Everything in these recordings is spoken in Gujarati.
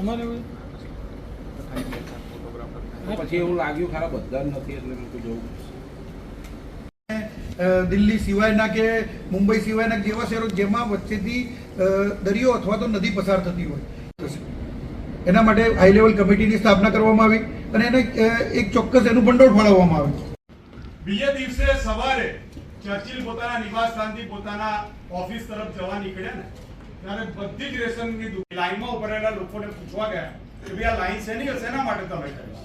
તમારે પછી એવું લાગ્યું ખરા બધા નથી એટલે મેં જવું દિલ્હી સિવાયના કે મુંબઈ સિવાયના જેવા શહેરો જેમાં વચ્ચેથી દરિયો અથવા તો નદી પસાર થતી હોય. એના માટે હાઈ લેવલ કમિટીની સ્થાપના કરવામાં આવી અને એને એક ચોક્કસ એનું ભંડોળ ફાળવવામાં આવ્યું બીજે દિવસે સવારે ચર્ચિલ પોતાના નિવાસ સ્થાનથી પોતાના ઓફિસ તરફ જવા નીકળ્યા ને ત્યારે બધી જ રેશનની લાઈનમાં ઊભા લોકોને પૂછવા ગયા કે ભાઈ, આ લાઈન શેની શેના માટે તમે કરી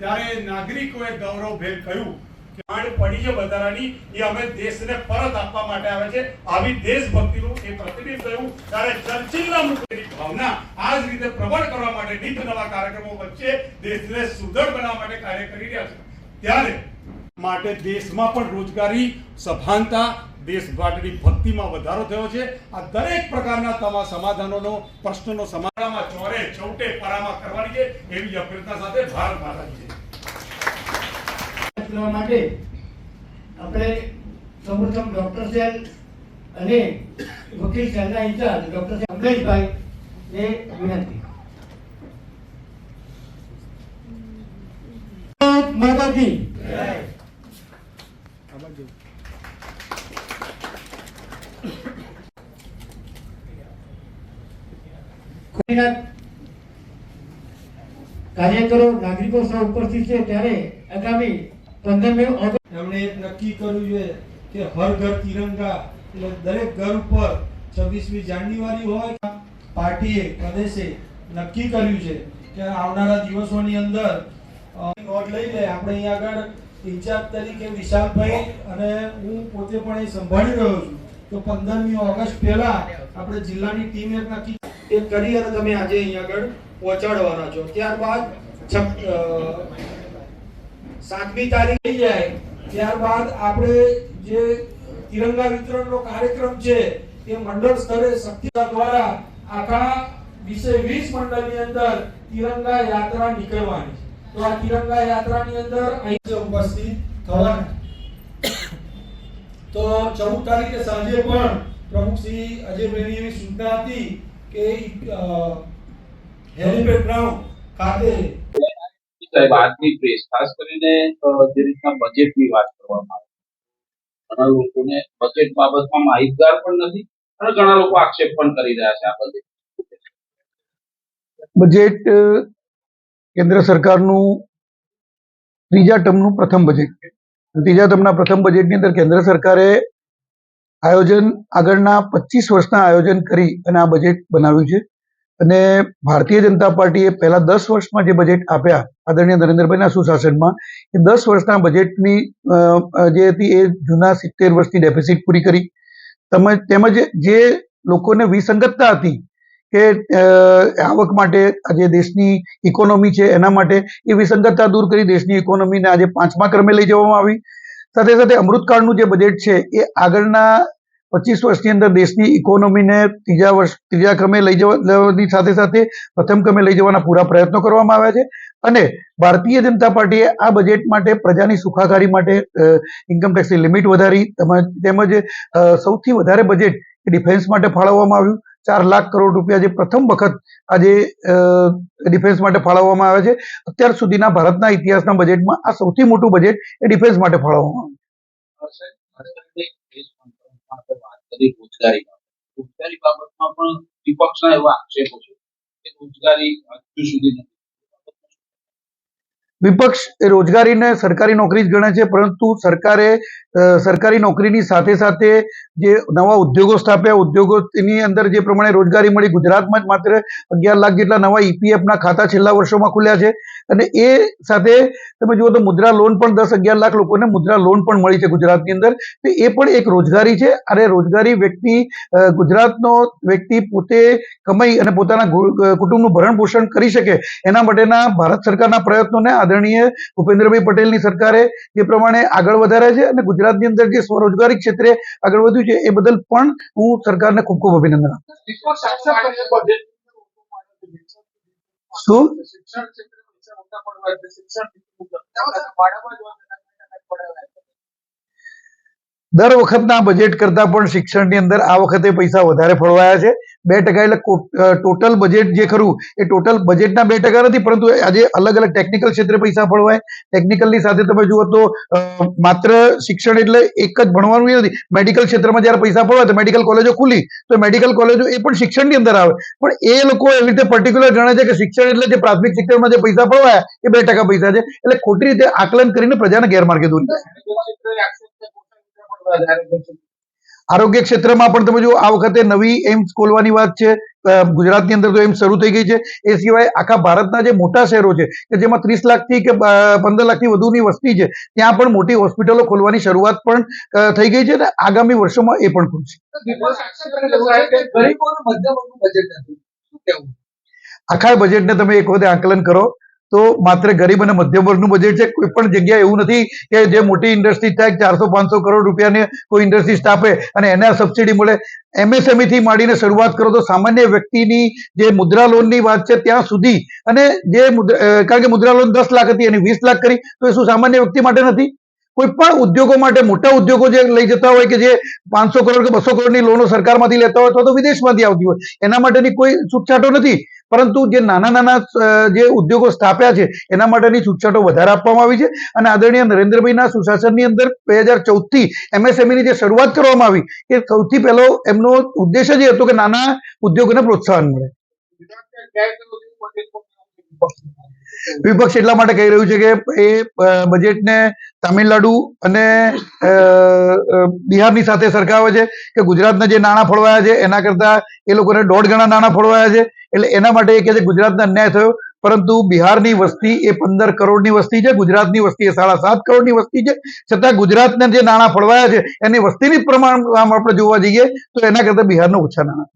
ત્યારે નાગરિકોએ ગૌરવભેર કહ્યું કે માંડ પડી છે વધારાની. એ અમે દેશને પરત આપવા માટે આવે છે. આવી દેશભક્તિનું એ પ્રતિબિંબ થયું ત્યારે ચર્ચિલના મુખ્યની ભાવના આ જ રીતે પ્રબળ કરવા માટે નિત નવા કાર્યક્રમો વચ્ચે દેશને સુદૃઢ બનાવવા માટે કાર્ય કરી રહ્યા છે. ત્યારે માટે દેશમાં પણ રોજગારી, સભાનતા દેશ ભક્તિમાં વધારો થયો છે. આ દરેક પ્રકારના તમા સમાધાનોનો પ્રશ્નોનો સમાધાનમાં ચોરે ચૌટે પરામાં કરવાની છે. એવી અભ્યર્થના સાથે ભારત માતાજી છે માટે આપણે સૌપ્રથમ ડોક્ટર સેલ અને વકીલ સેલના ઇન્ચાર્જ ડોક્ટર અમરેશભાઈ ને વિનંતી. ભારત કાર્યકરો, નાગરિકો સૌ ઉપસ્થિત છે, ત્યારે આગામી પંદરમી ઓગસ્ટ એમણે નક્કી કર્યું છે કે હર ઘર તિરંગા, એટલે દરેક ઘર ઉપર છવ્વીસમી જાન્યુઆરી હોય, પાર્ટીએ પ્રદેશે નક્કી કર્યું છે કે આવનારા દિવસોની અંદર નોટ લઈ લે. આપણે અહીંયા આગળ ઇન્ચાર્જ તરીકે વિશાલભાઈ અને હું પોતે પણ એ સંભાળી રહ્યો છું. તો પંદરમી ઓગસ્ટ પહેલા આપણે જિલ્લાની ટીમ નક્કી એ કરી અને તમે આજે અહીંયા આગળ પહોંચાડવાના છો. ત્યારબાદ સાતમી તારીખ થઈ જાય. ત્યારબાદ આપણે જે તિરંગા વિતરણનો કાર્યક્રમ છે, એ મંડળ સ્તરે શક્તિ દ્વારા આખા વિષય વીસ મંડળની અંદર તિરંગા યાત્રા નીકળવાની. તો આ તિરંગા યાત્રાની અંદર અહીં ઉપસ્થિત થવાના તો ચૌદ તારીખે સાંજે પણ પ્રમુખ શ્રી અજયભાઈની એવી સૂચના હતી કે હેલિપેડ ગ્રાઉન્ડ ખાતે આજની પ્રેસ ખાસ કરીને જે રીતના બજેટની વાત કરવામાં આવે ઘણા લોકોને બજેટ બાબતમાં માહિતગાર પણ નથી અને ઘણા લોકો આક્ષેપ પણ કરી રહ્યા છે આ બજેટ બજેટ કેન્દ્ર સરકારનું ત્રીજા ટર્મનું પ્રથમ બજેટ છે ત્રીજા ટર્મના પ્રથમ બજેટની અંદર કેન્દ્ર સરકારે આયોજન આગળના પચીસ વર્ષના આયોજન કરી અને આ બજેટ બનાવ્યું છે. અને ભારતીય જનતા પાર્ટીએ પહેલા દસ વર્ષમાં જે બજેટ આપ્યા, આદરણીય નરેન્દ્રભાઈના સુશાસનમાં, એ દસ વર્ષના બજેટની જે હતી એ જૂના સિત્તેર વર્ષની ડેફિસિટ પૂરી કરી. તેમજ તેમજ જે લોકોને વિસંગતતા હતી કે આવક માટે આજે દેશની ઇકોનોમી છે, એના માટે એ વિસંગતતા દૂર કરી દેશની ઇકોનોમીને આજે પાંચમા ક્રમે લઈ જવામાં આવી. સાથે સાથે અમૃતકાળનું જે બજેટ છે, એ આગળના પચીસ વર્ષની અંદર દેશની ઇકોનોમીને ત્રીજા વર્ષ, ત્રીજા ક્રમે લઈ જવાની સાથે સાથે પ્રથમ ક્રમે લઈ જવાના પૂરા પ્રયત્નો કરવામાં આવ્યા છે. અને ભારતીય જનતા પાર્ટીએ આ બજેટ માટે પ્રજાની સુખાકારી માટે ઇન્કમ ટેક્સની લિમિટ વધારી, તેમજ સૌથી વધારે બજેટ ડિફેન્સ માટે ફાળવવામાં આવ્યું. ચાર લાખ કરોડ રૂપિયા જે પ્રથમ વખત આજે ડિફેન્સ માટે ફાળવવામાં આવે છે. અત્યાર સુધીના ભારતના ઇતિહાસના બજેટમાં આ સૌથી મોટું બજેટ એ ડિફેન્સ માટે ફાળવવામાં આવે બાબત રોજગારી બાબતમાં પણ વિપક્ષના એવા આક્ષેપો છે કે રોજગારી હજુ સુધી નથી. વિપક્ષ એ રોજગારીને સરકારી નોકરી જ ગણે છે, પરંતુ સરકારે સરકારી નોકરીની સાથે સાથે જે નવા ઉદ્યોગો સ્થાપ્યા, ઉદ્યોગોની અંદર જે પ્રમાણે રોજગારી મળી, ગુજરાતમાં જ માત્ર અગિયાર લાખ જેટલા નવા ઈપીએફના ખાતા છેલ્લા વર્ષોમાં ખુલ્યા છે. અને એ સાથે તમે જુઓ તો મુદ્રા લોન પણ દસ અગિયાર લાખ લોકોને મુદ્રા લોન પણ મળી છે ગુજરાતની અંદર. તો એ પણ એક રોજગારી છે. અને રોજગારી વ્યક્તિ ગુજરાતનો વ્યક્તિ પોતે કમાઈ અને પોતાના કુટુંબનું ભરણ પોષણ કરી શકે એના માટેના ભારત સરકારના પ્રયત્નોને આદરણીય ભૂપેન્દ્રભાઈ પટેલની સરકારે જે પ્રમાણે આગળ વધાર્યા છે અને ગુજરાતની અંદર જે સ્વરોજગારી ક્ષેત્રે આગળ વધ્યું છે એ બદલ પણ હું સરકારને ખૂબ ખૂબ અભિનંદન આપું શું? દર વખતના બજેટ કરતાં પણ શિક્ષણની અંદર આ વખતે પૈસા વધારે ફળવાયા છે. બે ટકા એટલે ટોટલ બજેટ જે ખરું, એ ટોટલ બજેટના બે ટકા નથી, પરંતુ આજે અલગ અલગ ટેકનિકલ ક્ષેત્રે પૈસા ફળવાય ટેકનિકલની સાથે તમે જુઓ તો માત્ર શિક્ષણ એટલે એક જ ભણવાનું નથી. મેડિકલ ક્ષેત્રમાં જ્યારે પૈસા ફળવાય તો મેડિકલ કોલેજો ખુલી, તો મેડિકલ કોલેજો એ પણ શિક્ષણની અંદર આવે. પણ એ લોકો એવી રીતે પર્ટિક્યુલર ગણે છે કે શિક્ષણ એટલે જે પ્રાથમિક શિક્ષણમાં જે પૈસા ફળવાયા એ બે ટકા પૈસા છે. એટલે ખોટી રીતે આકલન કરીને પ્રજાને ગેરમાર્ગે દોરી જાય આરોગ્ય ક્ષેત્રમાં પણ તમે જો આ વખતે નવી એમ્સ ખોલવાની વાત છે. ગુજરાતની અંદર તો એમ્સ શરૂ થઈ ગઈ છે. એ સિવાય આખા ભારતના જે મોટા શહેરો છે કે જેમાં ત્રીસ લાખથી કે પંદર લાખથી વધુની વસ્તી છે ત્યાં પણ મોટી હોસ્પિટલો ખોલવાની શરૂઆત પણ થઈ ગઈ છે અને આગામી વર્ષોમાં એ પણ ખુલશે. આખા બજેટને તમે એક વખતે આકલન કરો. તો માત્ર ગરીબ અને મધ્યમ વર્ગનું બજેટ છે. કોઈ પણ જગ્યાએ એવું નથી કે જે મોટી ઇન્ડસ્ટ્રી થાય, ચારસો, પાંચસો કરોડ રૂપિયાની કોઈ ઇન્ડસ્ટ્રી સ્થાપે અને એને સબસિડી મળે. એમએસએમઈ થી માંડીને શરૂઆત કરો તો સામાન્ય વ્યક્તિની જે મુદ્રા લોનની વાત છે ત્યાં સુધી અને જે કારણ કે મુદ્રા લોન દસ લાખ હતી, એની વીસ લાખ કરી, તો એ શું સામાન્ય વ્યક્તિ માટે નથી? કોઈ પણ ઉદ્યોગો માટે, મોટા ઉદ્યોગો જે લઈ જતા હોય કે જે પાંચસો કરોડ કે બસો કરોડની લોનો સરકારમાંથી લેતા હોય અથવા તો વિદેશમાંથી આવતી હોય, એના માટેની કોઈ છૂટછાટો નથી. પરંતુ જે નાના નાના જે ઉદ્યોગો સ્થાપ્યા છે, એના માટેની છૂટછાટો વધારે આપવામાં આવી છે અને આદરણીય નરેન્દ્રભાઈના સુશાસનની અંદર બે હજાર ચૌદથી એમએસએમઈની જે શરૂઆત કરવામાં આવી, એ સૌથી પહેલો એમનો ઉદ્દેશ જ એ હતો કે નાના ઉદ્યોગોને પ્રોત્સાહન મળે. વિપક્ષ એટલા માટે કહી રહ્યું છે કે એ બજેટને તામિલનાડુ અને બિહારની સાથે સરખાવે છે કે ગુજરાતના જે નાણાં ફળવાયા છે, એના કરતા એ લોકોને દોઢ ગણા નાણાં ફળવાયા છે. એટલે એના માટે એ કહે છે ગુજરાતને અન્યાય થયો. પરંતુ બિહારની વસ્તી એ પંદર કરોડની વસ્તી છે, ગુજરાતની વસ્તી એ સાડા સાત કરોડની વસ્તી છે. છતાં ગુજરાતને જે નાણાં ફળવાયા છે, એની વસ્તીની પ્રમાણ આપણે જોવા જઈએ, તો એના કરતા બિહારનો ઓછા નાણાં.